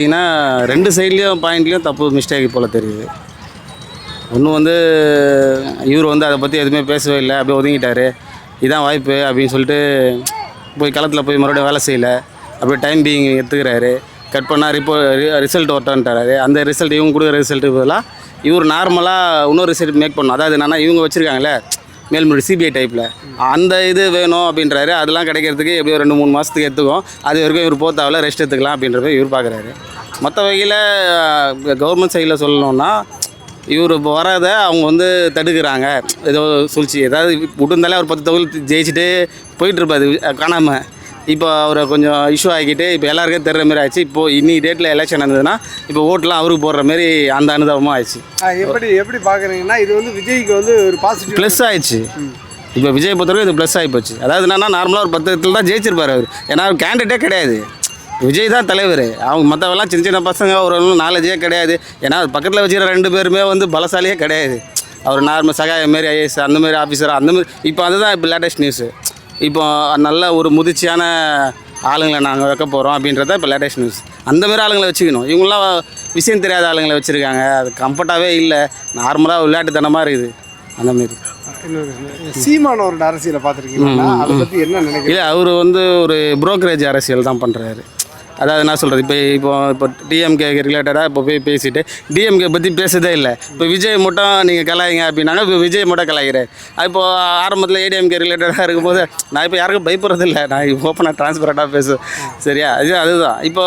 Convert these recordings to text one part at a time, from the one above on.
பார்த்தீங்கன்னா ரெண்டு சைட்லேயும் பாயிண்ட்லேயும் தப்பு மிஸ்டேக் போல் தெரியுது. ஒன்று வந்து இவர் வந்து அதை பற்றி எதுவுமே பேசவே இல்லை அப்படியே ஒதுங்கிட்டாரு. இதான் வாய்ப்பு அப்படின்னு சொல்லிட்டு போய் களத்தில் போய் மறுபடியும் வேலை செய்யலை. அப்படியே டைம் பீயிங் எடுத்துக்கிறாரு. கட் பண்ணால் ரிப்போ ரிசல்ட் வரட்டான்ட்டாரு. அந்த ரிசல்ட் இவங்க கொடுக்குற ரிசல்ட்டு பதிலாக இவர் நார்மலாக இன்னொரு ரிசல்ட் மேக் பண்ணும் அதாவது என்னென்னா இவங்க வச்சுருக்காங்களே மேல்முறை சிபிஐ டைப்பில் அந்த இது வேணும் அப்படின்றாரு. அதெல்லாம் கிடைக்கிறதுக்கு எப்படியோ ரெண்டு மூணு மாதத்துக்கு எடுத்துக்கும். அது வரைக்கும் இவர் போத்தாவில் ரெஸ்ட் எடுத்துக்கலாம் அப்படின்றப்ப இவர் பார்க்குறாரு மற்ற வகையில் கவர்மெண்ட் சைடில் சொல்லணும்னா இவர் இப்போ வராத அவங்க வந்து தடுக்கிறாங்க. ஏதோ சூழ்ச்சி. ஏதாவது விட்டுருந்தாலே அவர் பத்து தொகுதி ஜெயிச்சுட்டு போயிட்டுருப்பாரு காணாமல் இப்போ அவரை கொஞ்சம் இஷ்யூ ஆகிக்கிட்டு இப்போ எல்லாருக்கும் தெரிற மாதிரி ஆயிடுச்சு. இப்போது இன்னி டேட்டில் எலெக்ஷன் நடந்ததுன்னா இப்போ ஓட்டெலாம் அவருக்கு போடுற மாதிரி அந்த அனுபவமாக ஆயிடுச்சு. எப்படி எப்படி பார்க்குறீங்கன்னா இது வந்து விஜய்க்கு வந்து ஒரு பாசிட்டிவ் ப்ளஸ் ஆயிடுச்சு. இப்போ விஜய் பொறுத்தவரைக்கும் இது ப்ளஸ் ஆகி போச்சு. அதாவது என்னன்னா நார்மலாக ஒரு பத்து இடத்துல தான் ஜெயிச்சிருப்பார் அவர். ஏன்னா அவர் கேண்டிடேட்டே கிடையாது. விஜய் தான் தலைவர். அவங்க மற்றவெல்லாம் சின்ன சின்ன பசங்க ஒரு நாலேஜே கிடையாது. ஏன்னா பக்கத்தில் வச்சுக்கிற ரெண்டு பேருமே வந்து பலசாலியே கிடையாது. அவர் நார்மல் சகாய மாரி ஐஏஎஸ் அந்த மாதிரி ஆஃபீஸர் அந்த மாதிரி இப்போ அதுதான் இப்போ லேட்டஸ்ட் நியூஸு இப்போ நல்ல ஒரு முதிர்ச்சியான ஆளுங்களை நாங்கள் வைக்க போகிறோம் அப்படின்றத இப்போ லேட்டஸ்ட் நியூஸ் அந்த மாதிரி ஆளுங்களை வச்சுக்கணும். இவங்களாம் விஷயம் தெரியாத ஆளுங்களை வச்சுருக்காங்க. அது கம்ஃபர்ட்டாகவே இல்லை. நார்மலாக விளையாட்டுத்தனமாக இருக்குது. அந்த இன்னொரு விஷயம். சீமானவரோட அரசியலை பார்த்துருக்கீங்களா? அதை பற்றி என்ன இல்லை அவர் வந்து ஒரு புரோக்கரேஜ் அரசியல் தான் பண்ணுறாரு அதாவது என்ன சொல்கிறது இப்போ இப்போ இப்போ டிஎம்கே ரிலேட்டடாக இப்போ போய் பேசிட்டு டிஎம்கே பற்றி பேசுதே இல்லை. இப்போ விஜய் மட்டும் நீங்கள் கலாயிங்க அப்படின்னாங்க இப்போ விஜய் மட்டும் கலாய்கிறார் இப்போ ஆரம்பத்தில் ஏடிஎம்கே ரிலேட்டடாக இருக்கும்போது நான் இப்போ யாருக்கும் பயப்படுறது இல்லை. நான் ஓப்பனாக டிரான்ஸ்பரண்ட்டாக பேசுவேன் சரியா? அது அதுதான். இப்போ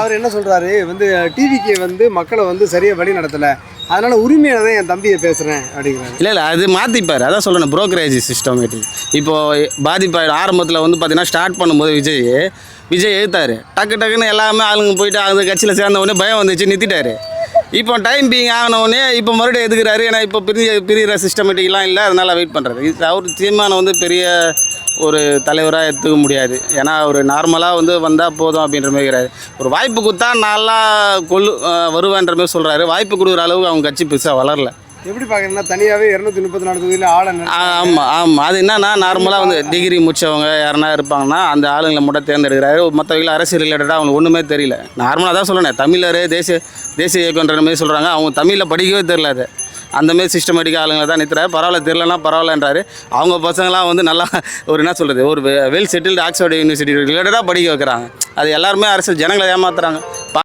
அவர் என்ன சொல்றாரு? வந்து டிவிக்கு வந்து மக்களை வந்து சரியா வழி நடத்தல. அதனால உரிமையில தான் என் தம்பியை பேசுறேன் அப்படிங்கிறாரு. இல்லை இல்லை அது மாற்றிப்பார் அதான் சொல்லணும் புரோக்கரேஜ் சிஸ்டமேட்டிக் இப்போது பாதிப்பாயிடும். ஆரம்பத்தில் வந்து பார்த்தீங்கன்னா ஸ்டார்ட் பண்ணும்போது விஜய் விஜய் எழுத்தாரு. டக்கு டக்குன்னு எல்லாமே ஆளுங்க போயிட்டு அந்த கட்சியில் சேர்ந்த உடனே பயம் வந்துச்சு நிறுத்திட்டாரு. இப்போ டைம் பீங் ஆகினவுடனே இப்போ மறுபடியும் எதுக்குறாரு? ஏன்னா இப்போ பெரிய பெரிய சிஸ்டமேட்டிக்லாம் இல்லை அதனால் வெயிட் பண்ணுறாரு இது அவர் தீர்மானம் வந்து பெரிய ஒரு தலைவராக எடுத்துக்க முடியாது. ஏன்னா அவர் நார்மலாக வந்து வந்தால் போதும் அப்படின்ற மாதிரி இருக்கிறாரு. ஒரு வாய்ப்பு கொடுத்தா நல்லா கொள்ளு வருவேன்ற மாதிரி சொல்கிறாரு வாய்ப்பு கொடுக்குற அளவுக்கு அவங்க கட்சி பெருசாக வளரல. எப்படி பார்க்குறீங்கன்னா தனியாகவே இரநூத்தி முப்பத்தி நாலு தொகுதியில் ஆளை நிறுத்தி- ஆமாம் ஆமாம் அது என்னன்னா நார்மலாக வந்து டிகிரி முடிச்சவங்க யாருனா இருப்பாங்கன்னா அந்த ஆளுங்களை மட்டும் தேர்ந்தெடுக்கிறாரு. மற்றவங்கள அரசியல் ரிலேட்டடாக அவங்களுக்கு ஒன்றுமே தெரியல. நார்மலாக தான் சொல்லணும். தமிழர் தேசிய தேசிய இயக்கன்ற மாதிரி சொல்கிறாங்க அவங்க தமிழில் படிக்கவே தெரியல அது. அந்த மாதிரி சிஸ்டமேட்டிக்காக ஆளுங்களை தான் நிறுத்துறாரு. பரவாயில்ல தெரியலனா பரவாயில்லன்றாரு. அவங்க பசங்களாம் வந்து நல்லா ஒரு என்ன சொல்கிறது ஒரு வெல் செட்டில்டு ஆக்ஸ்ஃபோர்ட் யூனிவர்சிட்டி ரிலேட்டடாக படிக்க வைக்கிறாங்க. அது எல்லாருமே அரசியல் ஜனங்களை ஏமாத்துறாங்க.